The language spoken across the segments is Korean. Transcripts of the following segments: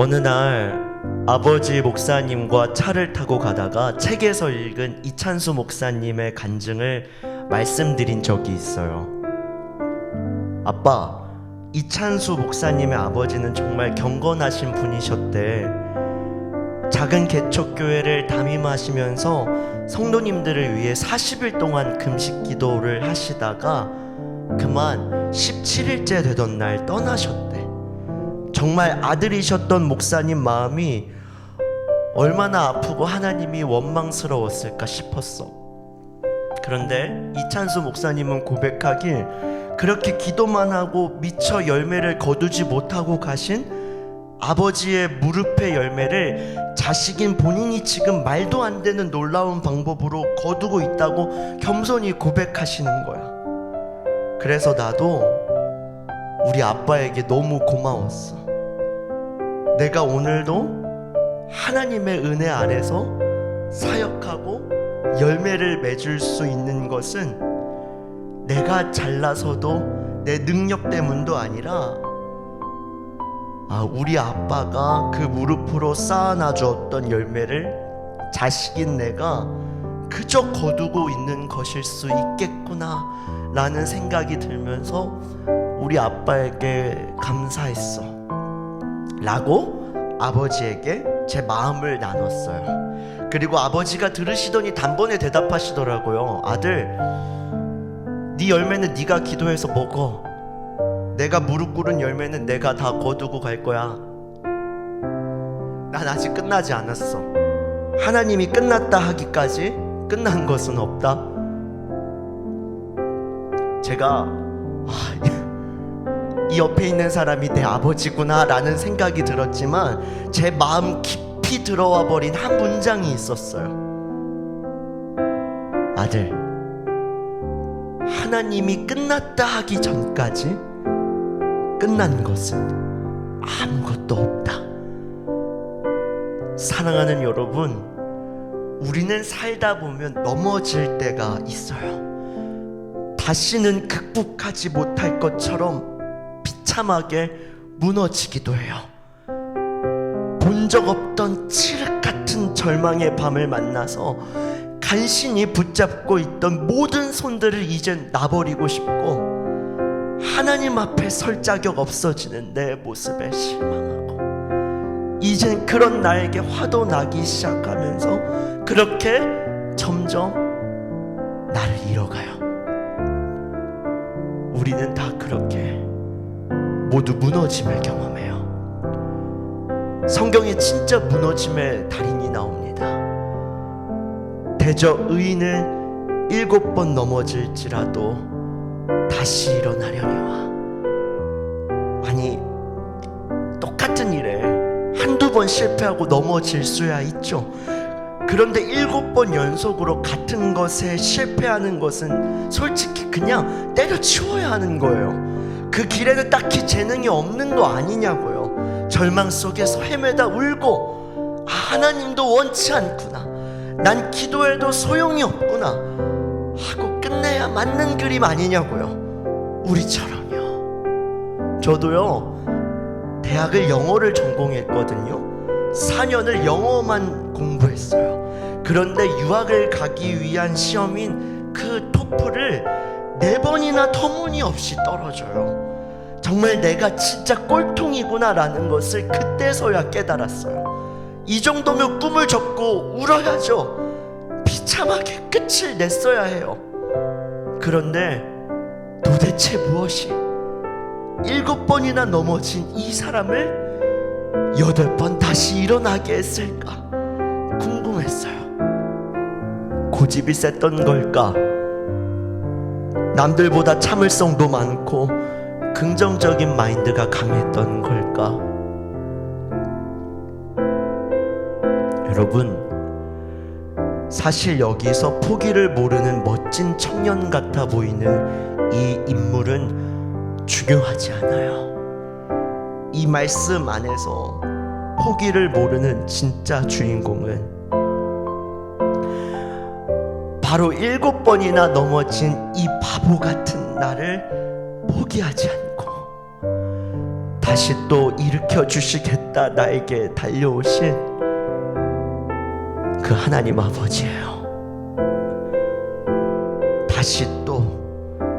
어느 날 아버지 목사님과 차를 타고 가다가 책에서 읽은 이찬수 목사님의 간증을 말씀드린 적이 있어요. 아빠, 이찬수 목사님의 아버지는 정말 경건하신 분이셨대. 작은 개척교회를 담임하시면서 성도님들을 위해 40일 동안 금식 기도를 하시다가 그만 17일째 되던 날 떠나셨대. 정말 아들이셨던 목사님 마음이 얼마나 아프고 하나님이 원망스러웠을까 싶었어. 그런데 이찬수 목사님은 고백하길 그렇게 기도만 하고 미처 열매를 거두지 못하고 가신 아버지의 무릎의 열매를 자식인 본인이 지금 말도 안 되는 놀라운 방법으로 거두고 있다고 겸손히 고백하시는 거야. 그래서 나도 우리 아빠에게 너무 고마웠어. 내가 오늘도 하나님의 은혜 아래서 사역하고 열매를 맺을 수 있는 것은 내가 잘나서도 내 능력 때문도 아니라 아, 우리 아빠가 그 무릎으로 쌓아놔 주었던 열매를 자식인 내가 그저 거두고 있는 것일 수 있겠구나 라는 생각이 들면서 우리 아빠에게 감사했어 라고 아버지에게 제 마음을 나눴어요 그리고 아버지가 들으시더니 단번에 대답하시더라고요 아들 네 열매는 네가 기도해서 먹어 내가 무릎 꿇은 열매는 내가 다 거두고 갈 거야. 난 아직 끝나지 않았어. 하나님이 끝났다 하기까지 끝난 것은 없다. 제가 아, 이 옆에 있는 사람이 내 아버지구나라는 생각이 들었지만 제 마음 깊이 들어와 버린 한 문장이 있었어요. 아들, 하나님이 끝났다 하기 전까지 끝난 것은 아무것도 없다. 사랑하는 여러분, 우리는 살다 보면 넘어질 때가 있어요. 다시는 극복하지 못할 것처럼 비참하게 무너지기도 해요. 본 적 없던 칠흑 같은 절망의 밤을 만나서 간신히 붙잡고 있던 모든 손들을 이젠 놔버리고 싶고 하나님 앞에 설 자격 없어지는 내 모습에 실망하고 이젠 그런 나에게 화도 나기 시작하면서 그렇게 점점 나를 잃어가요. 우리는 다 그렇게 모두 무너짐을 경험해요. 성경에 진짜 무너짐의 달인이 나옵니다. 대저 의인은 일곱 번 넘어질지라도 다시 일어나려니와 아니 똑같은 일에 한두 번 실패하고 넘어질 수야 있죠 그런데 일곱 번 연속으로 같은 것에 실패하는 것은 솔직히 그냥 때려치워야 하는 거예요 그 길에는 딱히 재능이 없는 거 아니냐고요 절망 속에서 헤매다 울고 아, 하나님도 원치 않구나 난 기도해도 소용이 없구나 하고 끝내야 맞는 그림 아니냐고요. 우리처럼요. 저도요. 대학을 영어를 전공했거든요. 4년을 영어만 공부했어요. 그런데 유학을 가기 위한 시험인 그 토플을 네 번이나 터무니없이 떨어져요. 정말 내가 진짜 꼴통이구나라는 것을 그때서야 깨달았어요. 이 정도면 꿈을 접고 울어야죠. 비참하게 끝을 냈어야 해요. 그런데 도대체 무엇이 일곱 번이나 넘어진 이 사람을 여덟 번 다시 일어나게 했을까 궁금했어요. 고집이 셌던 걸까? 남들보다 참을성도 많고 긍정적인 마인드가 강했던 걸까? 여러분, 사실 여기서 포기를 모르는 멋진 청년 같아 보이는 이 인물은 중요하지 않아요. 이 말씀 안에서 포기를 모르는 진짜 주인공은 바로 일곱 번이나 넘어진 이 바보 같은 나를 포기하지 않고 다시 또 일으켜 주시겠다 나에게 달려오신 그 하나님 아버지예요. 다시 또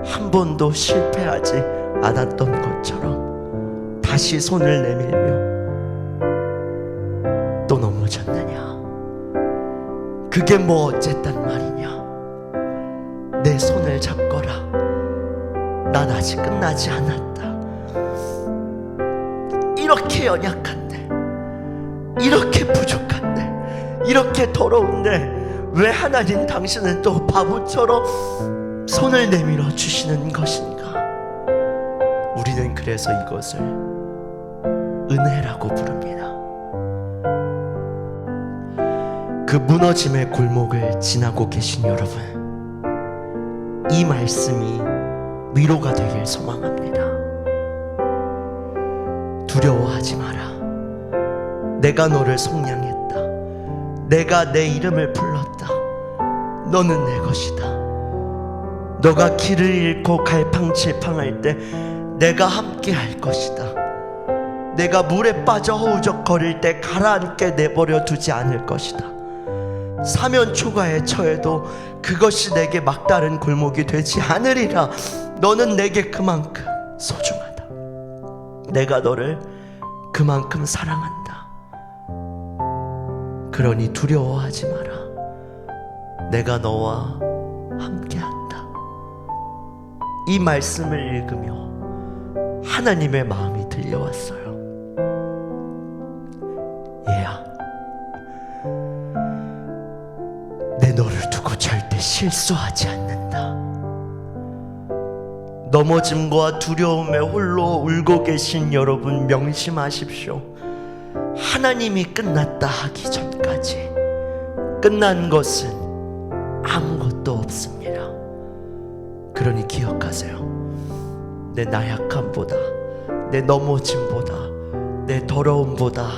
한 번도 실패하지 않았던 것처럼 다시 손을 내밀며 또 넘어졌느냐? 그게 뭐 어쨌단 말이냐? 난 아직 끝나지 않았다. 이렇게 연약한데, 이렇게 부족한데, 이렇게 더러운데, 왜 하나님 당신은 또 바보처럼 손을 내밀어 주시는 것인가? 우리는 그래서 이것을 은혜라고 부릅니다. 그 무너짐의 골목을 지나고 계신 여러분, 이 말씀이 위로가 되길 소망합니다. 두려워하지 마라. 내가 너를 속량했다. 내가 내 이름을 불렀다. 너는 내 것이다. 너가 길을 잃고 갈팡질팡할 때 내가 함께 할 것이다. 내가 물에 빠져 허우적거릴 때 가라앉게 내버려 두지 않을 것이다. 사면 초가에 처해도 그것이 내게 막다른 골목이 되지 않으리라. 너는 내게 그만큼 소중하다. 내가 너를 그만큼 사랑한다. 그러니 두려워하지 마라. 내가 너와 함께한다. 이 말씀을 읽으며 하나님의 마음이 들려왔어요. 얘야, 내 너를 두고 절대 실수하지 않는다. 넘어짐과 두려움에 홀로 울고 계신 여러분 명심하십시오. 하나님이 끝났다 하기 전까지 끝난 것은 아무것도 없습니다. 그러니 기억하세요. 내 나약함보다, 내 넘어짐보다, 내 더러움보다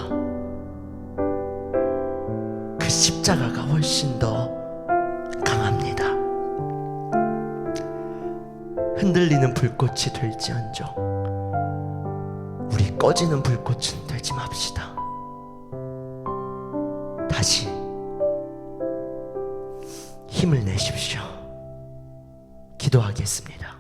그 십자가가 훨씬 더 흔들리는 불꽃이 될지언정 우리 꺼지는 불꽃은 되지 맙시다. 다시 힘을 내십시오. 기도하겠습니다.